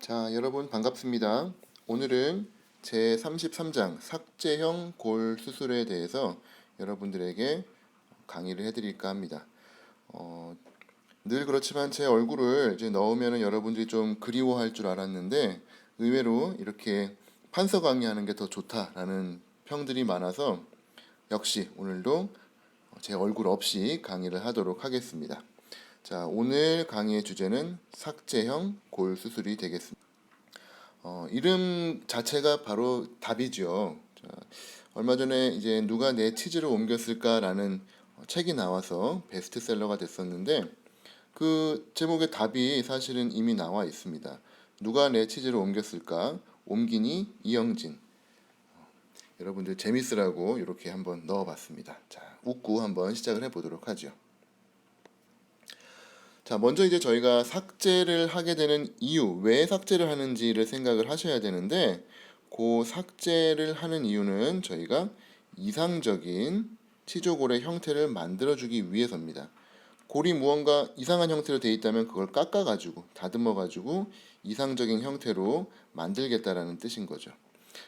자, 여러분 반갑습니다. 오늘은 제 33장 삭제형 골 수술에 대해서 여러분들에게 강의를 해드릴까 합니다. 어, 늘 그렇지만 제 얼굴을 이제 넣으면 여러분들이 좀 그리워할 줄 알았는데 의외로 이렇게 판서 강의하는 게 더 좋다라는 평들이 많아서 역시 오늘도 제 얼굴 없이 강의를 하도록 하겠습니다. 자, 오늘 강의의 주제는 삭제형 골 수술이 되겠습니다. 어, 이름 자체가 바로 답이죠. 자, 얼마 전에 이제 누가 내 치즈를 옮겼을까라는 책이 나와서 베스트셀러가 됐었는데 그 제목의 답이 사실은 이미 나와 있습니다. 누가 내 치즈를 옮겼을까? 옮기니 이영진. 어, 여러분들 재밌으라고 이렇게 한번 넣어봤습니다. 자, 웃고 한번 시작을 해보도록 하죠. 자, 먼저 이제 저희가 삭제를 하게 되는 이유, 왜 삭제를 하는지를 생각을 하셔야 되는데, 그 삭제를 하는 이유는 저희가 이상적인 치조골의 형태를 만들어주기 위해서입니다. 골이 무언가 이상한 형태로 되어 있다면 그걸 깎아가지고, 다듬어가지고 이상적인 형태로 만들겠다라는 뜻인 거죠.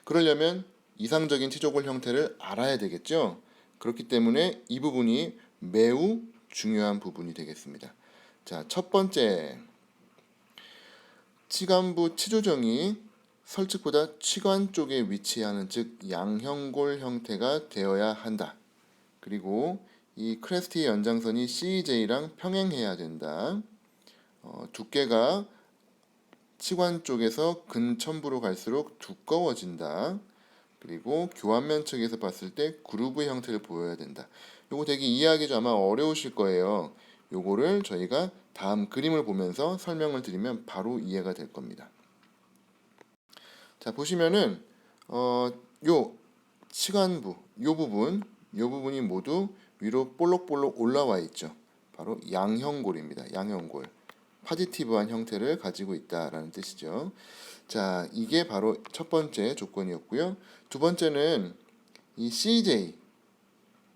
그러려면 이상적인 치조골 형태를 알아야 되겠죠? 그렇기 때문에 이 부분이 매우 중요한 부분이 되겠습니다. 자, 첫 번째. 치관부 치조정이 설측보다 치관 쪽에 위치하는 즉 양형골 형태가 되어야 한다. 그리고 이 크레스티의 연장선이 CJ랑 평행해야 된다. 어, 두께가 치관 쪽에서 근천부로 갈수록 두꺼워진다. 그리고 교환면 측에서 봤을 때 그루브 형태를 보여야 된다. 요거 되게 이해하기 좀 아마 어려우실 거예요. 요거를 저희가 다음 그림을 보면서 설명을 드리면 바로 이해가 될 겁니다. 자 보시면은 어 요 치관부 요 부분 요 부분이 모두 위로 볼록볼록 올라와 있죠. 바로 양형골입니다. 양형골. 파지티브한 형태를 가지고 있다라는 뜻이죠. 자, 이게 바로 첫 번째 조건이었고요. 두 번째는 이 CJ,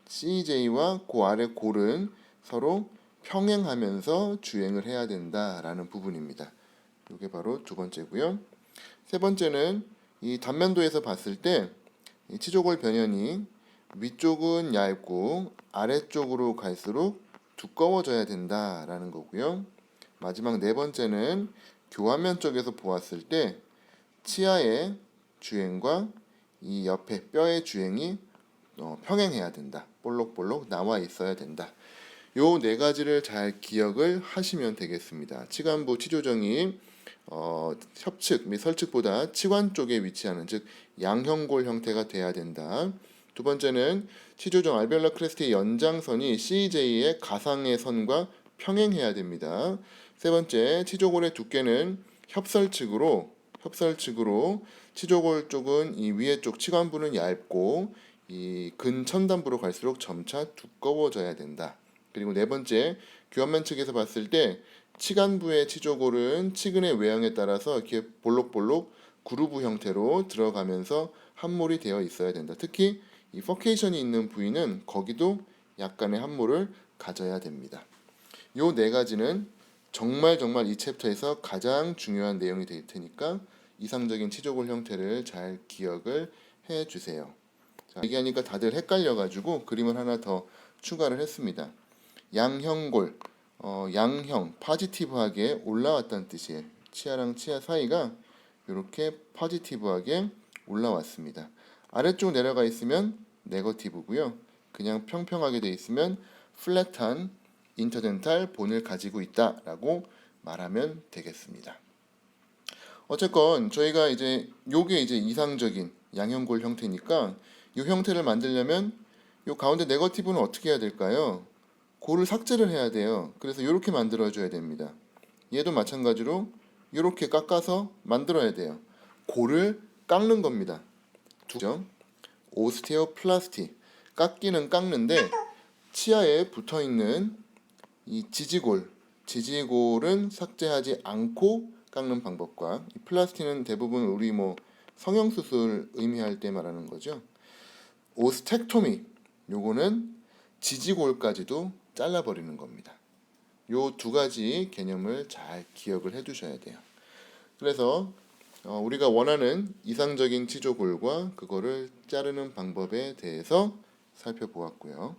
CJ와 그 아래 골은 서로 평행하면서 주행을 해야 된다라는 부분입니다. 이게 바로 두 번째고요. 세 번째는 이 단면도에서 봤을 때 치조골 변연이 위쪽은 얇고 아래쪽으로 갈수록 두꺼워져야 된다라는 거고요. 마지막 네 번째는 교환면 쪽에서 보았을 때 치아의 주행과 이 옆에 뼈의 주행이 어, 평행해야 된다. 볼록볼록 나와 있어야 된다. 요 네 가지를 잘 기억을 하시면 되겠습니다. 치관부 치조정이 어, 협측 및 설측보다 치관 쪽에 위치하는 즉 양형골 형태가 돼야 된다. 두 번째는 치조정 알베올라 크레스트의 연장선이 CJ의 가상의 선과 평행해야 됩니다. 세 번째, 치조골의 두께는 협설측으로 협설측으로 치조골 쪽은 이 위에 쪽 치관부는 얇고 이 근천단부로 갈수록 점차 두꺼워져야 된다. 그리고 네 번째, 교환면 측에서 봤을 때 치간부의 치조골은 치근의 외형에 따라서 이렇게 볼록볼록 그루브 형태로 들어가면서 함몰이 되어 있어야 된다. 특히 이 퍼케이션이 있는 부위는 거기도 약간의 함몰을 가져야 됩니다. 요 네 가지는 정말 정말 이 챕터에서 가장 중요한 내용이 될 테니까 이상적인 치조골 형태를 잘 기억을 해 주세요. 자, 얘기하니까 다들 헷갈려가지고 그림을 하나 더 추가를 했습니다. 양형골, 어, 양형, 파지티브하게 올라왔다는 뜻이에요. 치아랑 치아 사이가 이렇게 파지티브하게 올라왔습니다. 아래쪽 내려가 있으면 네거티브고요. 그냥 평평하게 돼 있으면 플랫한 인터덴탈 본을 가지고 있다라고 말하면 되겠습니다. 어쨌건 저희가 이제 요게 이제 이상적인 양형골 형태니까 이 형태를 만들려면 요 가운데 네거티브는 어떻게 해야 될까요? 골을 삭제를 해야 돼요. 그래서 이렇게 만들어 줘야 됩니다. 얘도 마찬가지로 이렇게 깎아서 만들어야 돼요. 골을 깎는 겁니다. 두 점. 오스테오 플라스티. 깎기는 깎는데 치아에 붙어 있는 이 지지골, 지지골은 삭제하지 않고 깎는 방법과 이 플라스티는 대부분 우리 뭐 성형 수술 의미할 때 말하는 거죠. 오스텍토미 요거는 지지골까지도 잘라버리는 겁니다. 요 두 가지 개념을 잘 기억을 해 두셔야 돼요. 그래서 어, 우리가 원하는 이상적인 치조골과 그거를 자르는 방법에 대해서 살펴보았고요.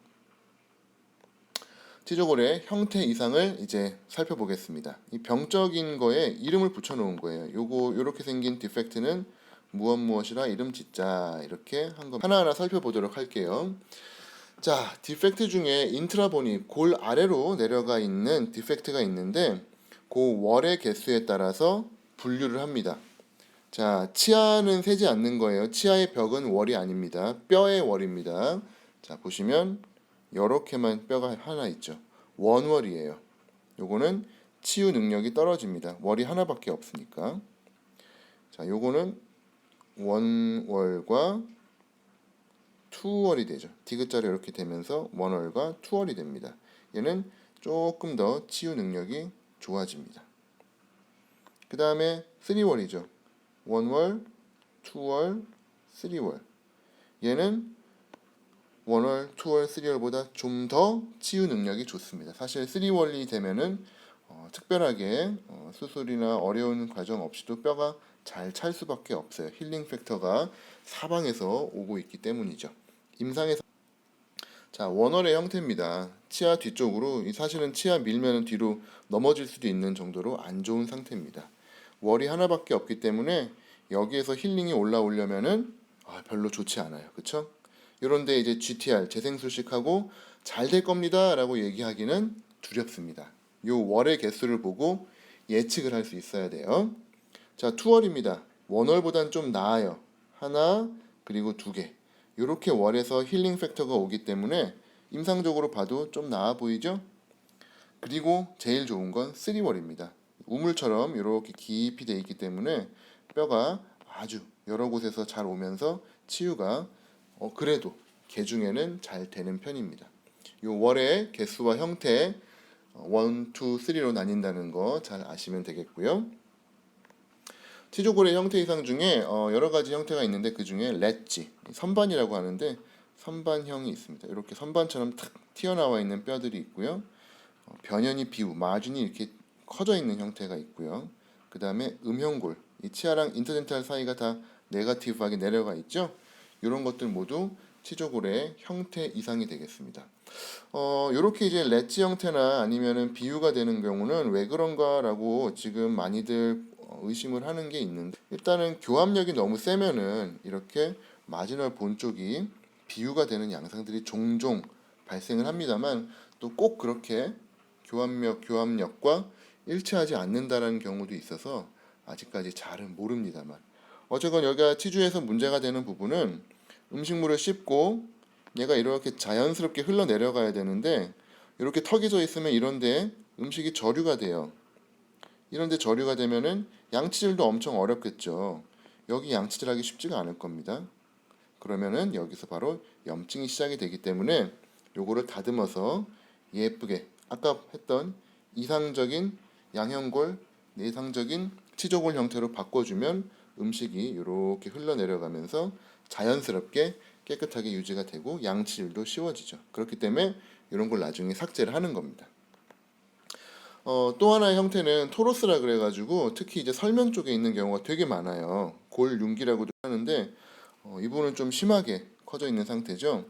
치조골의 형태 이상을 이제 살펴보겠습니다. 이 병적인 거에 이름을 붙여 놓은 거예요. 요거 요렇게 생긴 디펙트는 무엇 무엇이라 이름 짓자 이렇게 한 거 하나하나 살펴보도록 할게요. 자, 디펙트 중에 인트라보니 골 아래로 내려가 있는 디펙트가 있는데 그 월의 개수에 따라서 분류를 합니다. 자, 치아는 세지 않는 거예요. 치아의 벽은 월이 아닙니다. 뼈의 월입니다. 자, 보시면 이렇게만 뼈가 하나 있죠. 원월이에요. 요거는 치유 능력이 떨어집니다. 월이 하나밖에 없으니까. 자, 요거는 원월과 투월이 되죠. 디귿자로 이렇게 되면서 원월과 투월이 됩니다. 얘는 조금 더 치유 능력이 좋아집니다. 그 다음에 3월이죠. 원월, 투월, 3월. 얘는 원월, 투월, 3월보다 좀 더 치유 능력이 좋습니다. 사실 3월이 되면은 어, 특별하게 어, 수술이나 어려운 과정 없이도 뼈가 잘 찰 수밖에 없어요. 힐링 팩터가 사방에서 오고 있기 때문이죠. 임상에서 자 원월의 형태입니다. 치아 뒤쪽으로 이 사실은 치아 밀면 뒤로 넘어질 수도 있는 정도로 안 좋은 상태입니다. 월이 하나밖에 없기 때문에 여기에서 힐링이 올라오려면은 아, 별로 좋지 않아요. 그렇죠? 이런데 이제 GTR 재생술식하고 잘 될 겁니다 라고 얘기하기는 두렵습니다. 요 월의 개수를 보고 예측을 할 수 있어야 돼요. 자, 투월입니다. 원월보단 좀 나아요. 하나 그리고 두 개. 이렇게 월에서 힐링 팩터가 오기 때문에 임상적으로 봐도 좀 나아 보이죠? 그리고 제일 좋은 건 3월입니다. 우물처럼 이렇게 깊이 돼 있기 때문에 뼈가 아주 여러 곳에서 잘 오면서 치유가 어, 그래도 개 중에는 잘 되는 편입니다. 이 월의 개수와 형태 1, 2, 3로 나뉜다는 거 잘 아시면 되겠고요. 치조골의 형태 이상 중에 어, 여러 가지 형태가 있는데 그 중에 렛지 선반이라고 하는데 선반형이 있습니다. 이렇게 선반처럼 탁 튀어나와 있는 뼈들이 있고요. 어, 변연이 비우 마진이 이렇게 커져 있는 형태가 있고요. 그 다음에 음형골 이 치아랑 인터덴탈 사이가 다 네가티브하게 내려가 있죠. 이런 것들 모두 치조골의 형태 이상이 되겠습니다. 어, 이렇게 이제 렛지 형태나 아니면은 비유가 되는 경우는 왜 그런가라고 지금 많이들 어, 의심을 하는 게 있는데 일단은 교합력이 너무 세면은 이렇게 마지널 본 쪽이 비유가 되는 양상들이 종종 발생을 합니다만 또 꼭 그렇게 교합력 교합력과 일치하지 않는다라는 경우도 있어서 아직까지 잘은 모릅니다만 어쨌건 여기가 치주에서 문제가 되는 부분은 음식물을 씹고 얘가 이렇게 자연스럽게 흘러내려가야 되는데 이렇게 턱이 져 있으면 이런데 음식이 저류가 돼요. 이런데 저류가 되면은 양치질도 엄청 어렵겠죠. 여기 양치질하기 쉽지가 않을 겁니다. 그러면은 여기서 바로 염증이 시작이 되기 때문에 요거를 다듬어서 예쁘게 아까 했던 이상적인 양형골 내상적인 치조골 형태로 바꿔주면 음식이 이렇게 흘러내려가면서 자연스럽게 깨끗하게 유지가 되고 양치질도 쉬워지죠. 그렇기 때문에 이런 걸 나중에 삭제를 하는 겁니다. 어, 또 하나의 형태는 토로스라 그래가지고 특히 이제 설명 쪽에 있는 경우가 되게 많아요. 골융기라고도 하는데 어, 이 부분은 좀 심하게 커져 있는 상태죠.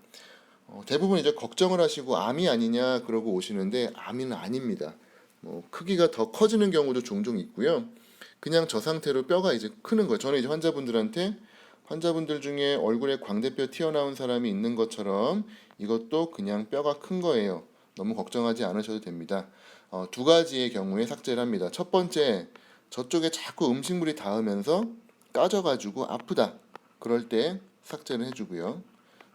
어, 대부분 이제 걱정을 하시고 암이 아니냐 그러고 오시는데 암은 아닙니다. 뭐 크기가 더 커지는 경우도 종종 있고요. 그냥 저 상태로 뼈가 이제 크는 거예요. 저는 이제 환자분들한테 환자분들 중에 얼굴에 광대뼈 튀어나온 사람이 있는 것처럼 이것도 그냥 뼈가 큰 거예요. 너무 걱정하지 않으셔도 됩니다. 어, 두 가지의 경우에 삭제를 합니다. 첫 번째, 저쪽에 자꾸 음식물이 닿으면서 까져가지고 아프다. 그럴 때 삭제를 해주고요.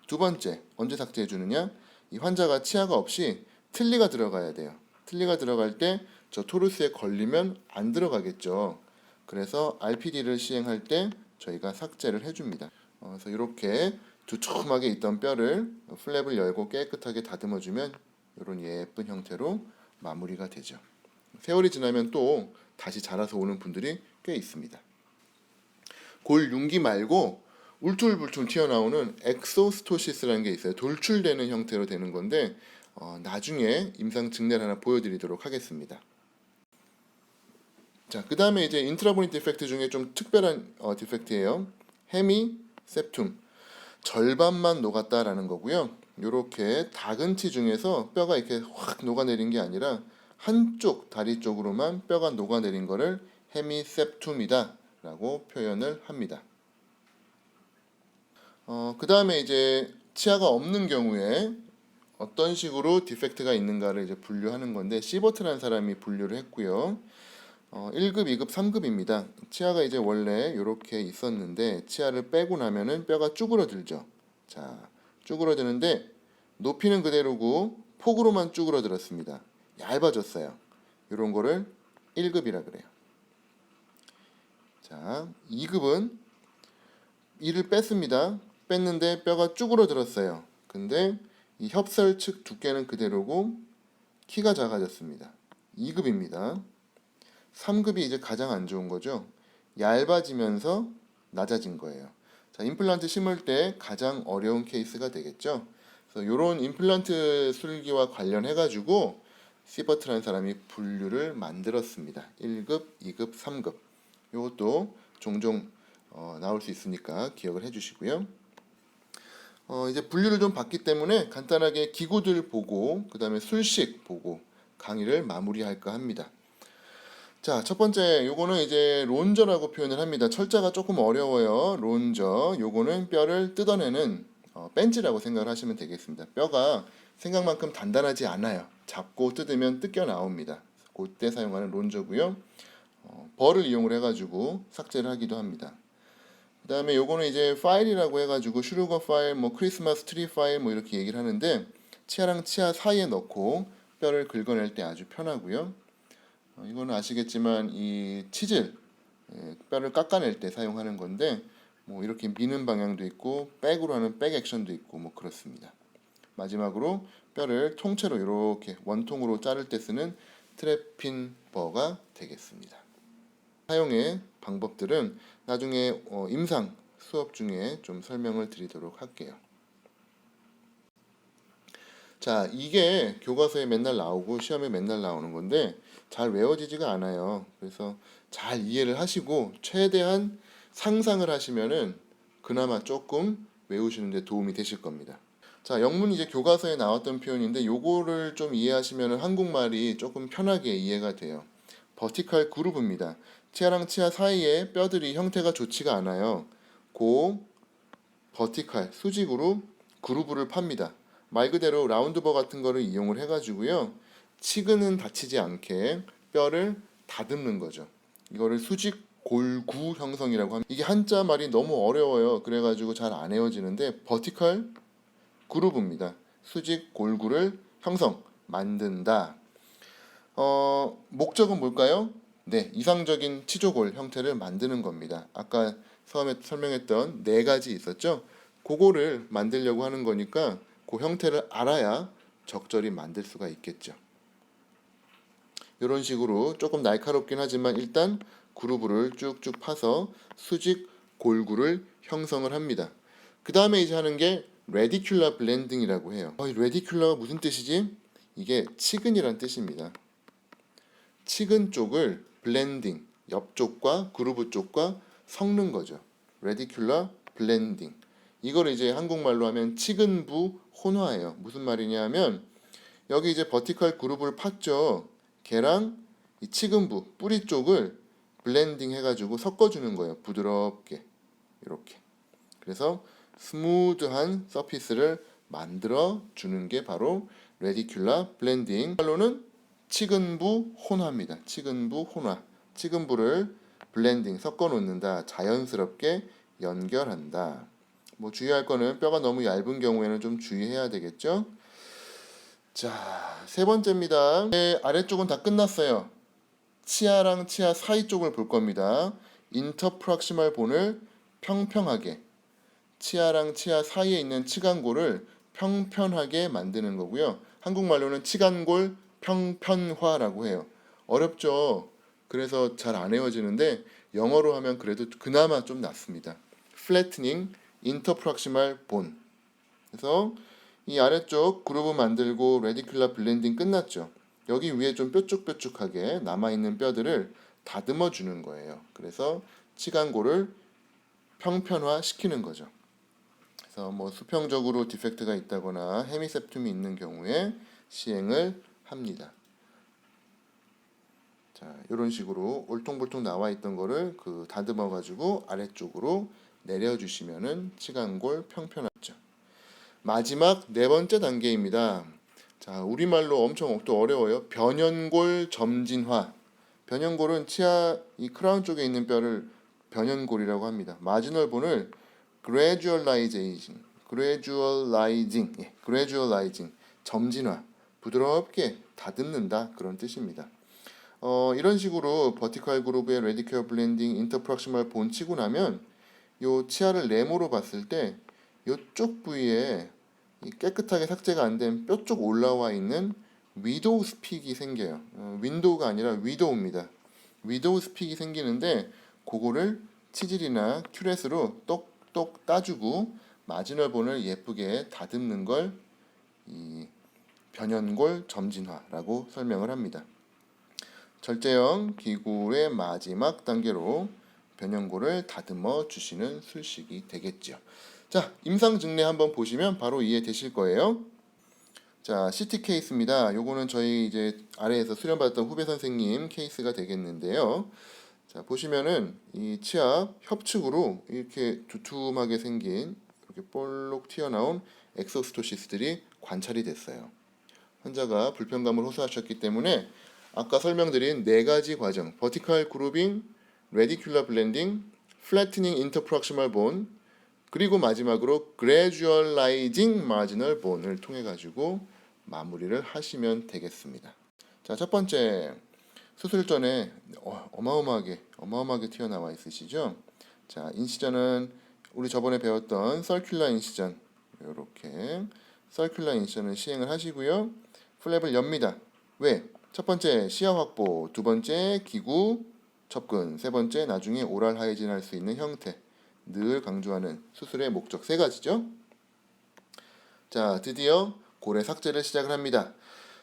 두 번째, 언제 삭제해 주느냐? 이 환자가 치아가 없이 틀니가 들어가야 돼요. 틀니가 들어갈 때 저 토르스에 걸리면 안 들어가겠죠. 그래서 RPD를 시행할 때 저희가 삭제를 해줍니다. 어, 그래서 이렇게 두툼하게 있던 뼈를 플랩을 열고 깨끗하게 다듬어주면 이런 예쁜 형태로 마무리가 되죠. 세월이 지나면 또 다시 자라서 오는 분들이 꽤 있습니다. 골 융기 말고 울퉁불퉁 튀어나오는 엑소스토시스라는 게 있어요. 돌출되는 형태로 되는 건데 어, 나중에 임상 증례를 하나 보여드리도록 하겠습니다. 자, 그 다음에 이제 인트라보니 디펙트 중에 좀 특별한 어, 디펙트예요. 헤미 septum 절반만 녹았다라는 거고요. 이렇게 다근치 중에서 뼈가 이렇게 확 녹아내린 게 아니라 한쪽 다리 쪽으로만 뼈가 녹아내린 거를 헤미셉툼이다 라고 표현을 합니다. 어, 그 다음에 이제 치아가 없는 경우에 어떤 식으로 디펙트가 있는가를 이제 분류하는 건데 시버트라는 사람이 분류를 했고요. 어, 1급, 2급, 3급입니다. 치아가 이제 원래 이렇게 있었는데 치아를 빼고 나면은 뼈가 쭈그러들죠. 자, 쭈그러드는데 높이는 그대로고 폭으로만 쭈그러들었습니다. 얇아졌어요. 이런 거를 1급이라 그래요. 자, 2급은 이를 뺐습니다. 뺐는데 뼈가 쭈그러들었어요. 근데 이 협설 측 두께는 그대로고 키가 작아졌습니다. 2급입니다. 3급이 이제 가장 안 좋은 거죠. 얇아지면서 낮아진 거예요. 자, 임플란트 심을 때 가장 어려운 케이스가 되겠죠. 그래서 이런 임플란트 술기와 관련해 가지고 시버트라는 사람이 분류를 만들었습니다. 1급, 2급, 3급. 이것도 종종 어, 나올 수 있으니까 기억을 해주시고요. 어, 이제 분류를 좀 봤기 때문에 간단하게 기구들 보고 그 다음에 술식 보고 강의를 마무리할까 합니다. 자, 첫 번째 요거는 이제 론저라고 표현을 합니다. 철자가 조금 어려워요. 론저. 요거는 뼈를 뜯어내는 어, 벤치라고 생각을 하시면 되겠습니다. 뼈가 생각만큼 단단하지 않아요. 잡고 뜯으면 뜯겨 나옵니다. 그때 사용하는 론저고요. 어, 벌을 이용을 해가지고 삭제를 하기도 합니다. 그 다음에 요거는 이제 파일이라고 해가지고 슈루거 파일, 뭐 크리스마스 트리 파일 뭐 이렇게 얘기를 하는데 치아랑 치아 사이에 넣고 뼈를 긁어낼 때 아주 편하고요. 어, 이거는 아시겠지만 이 치질 예, 뼈를 깎아낼 때 사용하는 건데 뭐 이렇게 미는 방향도 있고 백으로 하는 백 액션도 있고 뭐 그렇습니다. 마지막으로 뼈를 통째로 이렇게 원통으로 자를 때 쓰는 트래핀 버가 되겠습니다. 사용의 방법들은 나중에 어, 임상 수업 중에 좀 설명을 드리도록 할게요. 자, 이게 교과서에 맨날 나오고 시험에 맨날 나오는 건데 잘 외워지지가 않아요. 그래서 잘 이해를 하시고 최대한 상상을 하시면은 그나마 조금 외우시는데 도움이 되실 겁니다. 자, 영문 이제 교과서에 나왔던 표현인데 요거를 좀 이해하시면은 한국말이 조금 편하게 이해가 돼요. 버티컬 그루브입니다. 치아랑 치아 사이에 뼈들이 형태가 좋지가 않아요. 고 버티컬 수직으로 그루브를 팝니다. 말 그대로 라운드버 같은 거를 이용을 해가지고요. 치근은 다치지 않게 뼈를 다듬는 거죠. 이거를 수직 골구 형성이라고 합니다. 이게 한자 말이 너무 어려워요. 그래가지고 잘안 외워지는데 버티컬 그루브입니다. 수직 골구를 형성 만든다. 어, 목적은 뭘까요? 네, 이상적인 치조골 형태를 만드는 겁니다. 아까 처음에 설명했던 네 가지 있었죠? 그거를 만들려고 하는 거니까 그 형태를 알아야 적절히 만들 수가 있겠죠. 이런 식으로 조금 날카롭긴 하지만 일단 그루브를 쭉쭉 파서 수직 골구를 형성을 합니다. 그 다음에 이제 하는 게 레디큘러 블렌딩이라고 해요. 어, 이 레디큘러가 무슨 뜻이지? 이게 치근이란 뜻입니다. 치근 쪽을 블렌딩, 옆쪽과 그루브 쪽과 섞는 거죠. 레디큘러 블렌딩. 이걸 이제 한국말로 하면 치근부 혼화예요. 무슨 말이냐면 여기 이제 버티컬 그룹을 팠죠. 걔랑 이 치근부 뿌리 쪽을 블렌딩 해가지고 섞어주는 거예요. 부드럽게 이렇게. 그래서 스무드한 서피스를 만들어 주는 게 바로 레디큘러 블렌딩. 말로는 치근부 혼화입니다. 치근부 혼화. 치근부를 블렌딩 섞어 놓는다. 자연스럽게 연결한다. 뭐 주의할 거는 뼈가 너무 얇은 경우에는 좀 주의해야 되겠죠. 자, 세 번째입니다. 네, 아래쪽은 다 끝났어요. 치아랑 치아 사이 쪽을 볼 겁니다. 인터프락시말 본을 평평하게 치아랑 치아 사이에 있는 치간골을 평편하게 만드는 거고요. 한국말로는 치간골 평편화라고 해요. 어렵죠. 그래서 잘 안 외워지는데 영어로 하면 그래도 그나마 좀 낫습니다. flattening 인터프락시말 본. 그래서 이 아래쪽 그루브 만들고 레디큘러 블렌딩 끝났죠. 여기 위에 좀 뾰족뾰족하게 남아있는 뼈들을 다듬어 주는 거예요. 그래서 치간골을 평편화 시키는 거죠. 그래서 뭐 수평적으로 디펙트가 있다거나 헤미셉툼이 있는 경우에 시행을 합니다. 자, 이런 식으로 울퉁불퉁 나와 있던 거를 그 다듬어 가지고 아래쪽으로 내려 주시면은 치간골 평편하죠. 마지막 네 번째 단계입니다. 자, 우리말로 엄청 또 어려워요. 변연골 점진화. 변연골은 치아 이 크라운 쪽에 있는 뼈를 변연골이라고 합니다. 마지널 본을 gradualizing, gradualizing, 예, gradualizing, 점진화, 부드럽게 다듬는다 그런 뜻입니다. 어, 이런 식으로 버티컬 그룹의 레디큐어 블렌딩 인터프락시멀 본 치고 나면 요 치아를 네모로 봤을 때 요쪽 부위에 이 깨끗하게 삭제가 안 된 뼈 쪽 올라와 있는 위도우 스픽이 생겨요. 어, 윈도우가 아니라 위도우입니다. 위도우 스픽이 생기는데 그거를 치질이나 큐렛으로 똑똑 따주고 마지널 본을 예쁘게 다듬는 걸 이 변연골 점진화라고 설명을 합니다. 절제형 기구의 마지막 단계로 변연골을 다듬어 주시는 술식이 되겠죠. 자, 임상 증례 한번 보시면 바로 이해되실 거예요. 자, CT 케이스입니다. 요거는 저희 이제 아래에서 수련받았던 후배 선생님 케이스가 되겠는데요. 자, 보시면은 이 치아 협축으로 이렇게 두툼하게 생긴 이렇게 볼록 튀어나온 엑소스토시스들이 관찰이 됐어요. 환자가 불편감을 호소하셨기 때문에 아까 설명드린 네 가지 과정, 버티컬 그루빙, 레디큘러 블렌딩, 플래트닝 인터프락시멀 본, 그리고 마지막으로 gradualizing marginal bone을 통해 가지고 마무리를 하시면 되겠습니다. 자, 첫 번째 수술 전에 어, 어마어마하게 어마어마하게 튀어나와 있으시죠? 자, 인시전은 우리 저번에 배웠던 서큘러 인시전 이렇게 서큘러 인시전을 시행을 하시고요. 플랩을 엽니다. 왜? 첫 번째 시야 확보, 두 번째 기구 접근, 세 번째 나중에 오랄 하이진 할 수 있는 형태. 늘 강조하는 수술의 목적 세 가지죠. 자, 드디어 고래 삭제를 시작을 합니다.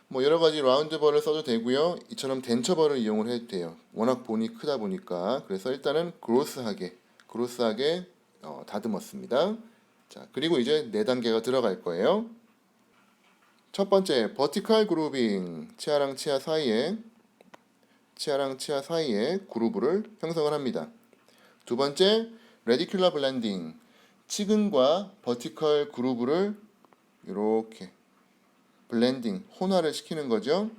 뭐 여러 가지 라운드벌을 써도 되고요. 이처럼 덴처벌을 이용을 해도 돼요. 워낙 본이 크다 보니까 그래서 일단은 그로스하게 그로스하게 어, 다듬었습니다. 자, 그리고 이제 네 단계가 들어갈 거예요. 첫 번째 버티컬 그루빙 치아랑 치아 사이에 치아랑 치아 사이에 그루브를 형성을 합니다. 두 번째 레디큘러 블렌딩 치근과 버티컬 그루브를 이렇게 블렌딩 혼화를 시키는 거죠.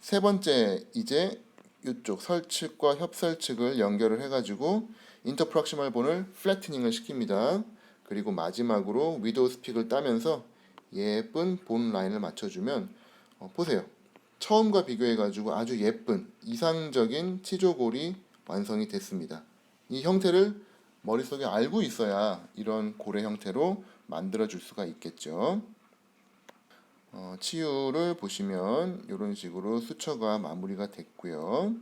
세 번째 이제 이쪽 설측과 협설측을 연결을 해가지고 인터프락시멀 본을 플래트닝을 시킵니다. 그리고 마지막으로 위도우 스픽을 따면서 예쁜 본 라인을 맞춰주면 어, 보세요. 처음과 비교해가지고 아주 예쁜 이상적인 치조골이 완성이 됐습니다. 이 형태를 머릿속에 알고 있어야 이런 고래 형태로 만들어 줄 수가 있겠죠. 어, 치유를 보시면 이런 식으로 수처가 마무리가 됐고요.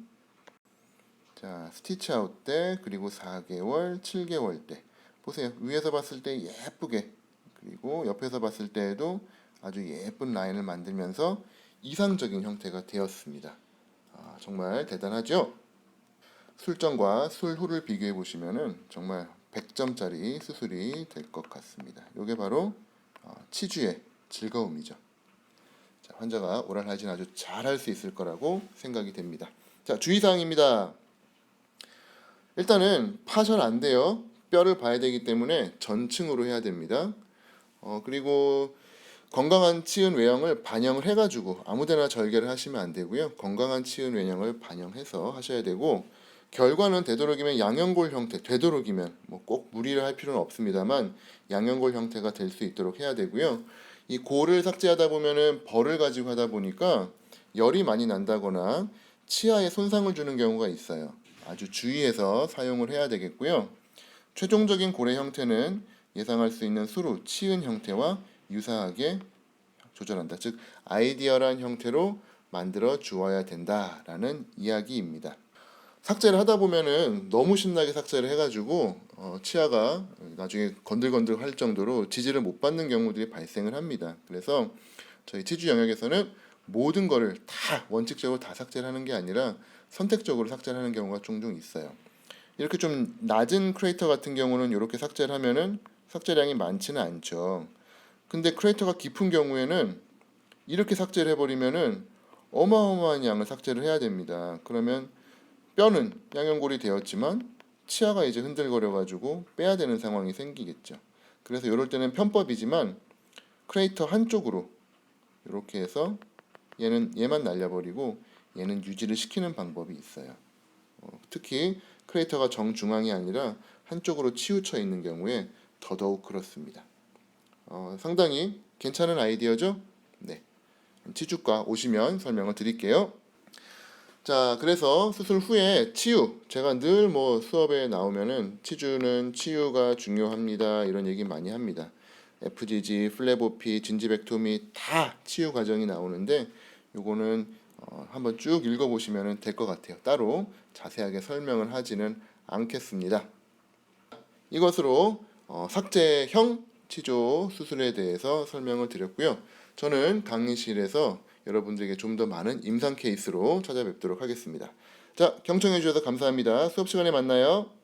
자, 스티치 아웃 때 그리고 4개월, 7개월 때 보세요. 위에서 봤을 때 예쁘게 그리고 옆에서 봤을 때에도 아주 예쁜 라인을 만들면서 이상적인 형태가 되었습니다. 아, 정말 대단하죠? 술전과 술 후를 비교해 보시면은 정말 100점짜리 수술이 될 것 같습니다. 이게 바로 어, 치주의 즐거움이죠. 자, 환자가 오랄 하이진 아주 잘할 수 있을 거라고 생각이 됩니다. 자, 주의사항입니다. 일단은 파션 안 돼요. 뼈를 봐야 되기 때문에 전층으로 해야 됩니다. 어, 그리고 건강한 치은 외형을 반영을 해가지고 아무데나 절개를 하시면 안 되고요. 건강한 치은 외형을 반영해서 하셔야 되고 결과는 되도록이면 양형골 형태, 되도록이면 뭐 꼭 무리를 할 필요는 없습니다만 양형골 형태가 될 수 있도록 해야 되고요. 이 골을 삭제하다 보면은 벌을 가지고 하다 보니까 열이 많이 난다거나 치아에 손상을 주는 경우가 있어요. 아주 주의해서 사용을 해야 되겠고요. 최종적인 고래 형태는 예상할 수 있는 수루, 치은 형태와 유사하게 조절한다. 즉 아이디어란 형태로 만들어 주어야 된다라는 이야기입니다. 삭제를 하다 보면은 너무 신나게 삭제를 해가지고 어, 치아가 나중에 건들건들 할 정도로 지지를 못 받는 경우들이 발생을 합니다. 그래서 저희 치주 영역에서는 모든 거를 다 원칙적으로 다 삭제를 하는 게 아니라 선택적으로 삭제를 하는 경우가 종종 있어요. 이렇게 좀 낮은 크리에이터 같은 경우는 이렇게 삭제를 하면은 삭제량이 많지는 않죠. 근데 크리에이터가 깊은 경우에는 이렇게 삭제를 해버리면은 어마어마한 양을 삭제를 해야 됩니다. 그러면 뼈는 양형골이 되었지만 치아가 이제 흔들거려 가지고 빼야 되는 상황이 생기겠죠. 그래서 이럴 때는 편법이지만 크레이터 한쪽으로 이렇게 해서 얘는 얘만 날려버리고 얘는 유지를 시키는 방법이 있어요. 어, 특히 크레이터가 정중앙이 아니라 한쪽으로 치우쳐 있는 경우에 더더욱 그렇습니다. 어, 상당히 괜찮은 아이디어죠? 네. 치주과 오시면 설명을 드릴게요. 자, 그래서 수술 후에 치유. 제가 늘 뭐 수업에 나오면은 치주는 치유가 중요합니다. 이런 얘기 많이 합니다. FGG, 플레보피, 진지백토미 다 치유 과정이 나오는데 요거는 어, 한번 쭉 읽어보시면 될 것 같아요. 따로 자세하게 설명을 하지는 않겠습니다. 이것으로 어, 삭제형 치조 수술에 대해서 설명을 드렸고요. 저는 강의실에서 여러분들에게 좀 더 많은 임상 케이스로 찾아뵙도록 하겠습니다. 자, 경청해 주셔서 감사합니다. 수업 시간에 만나요.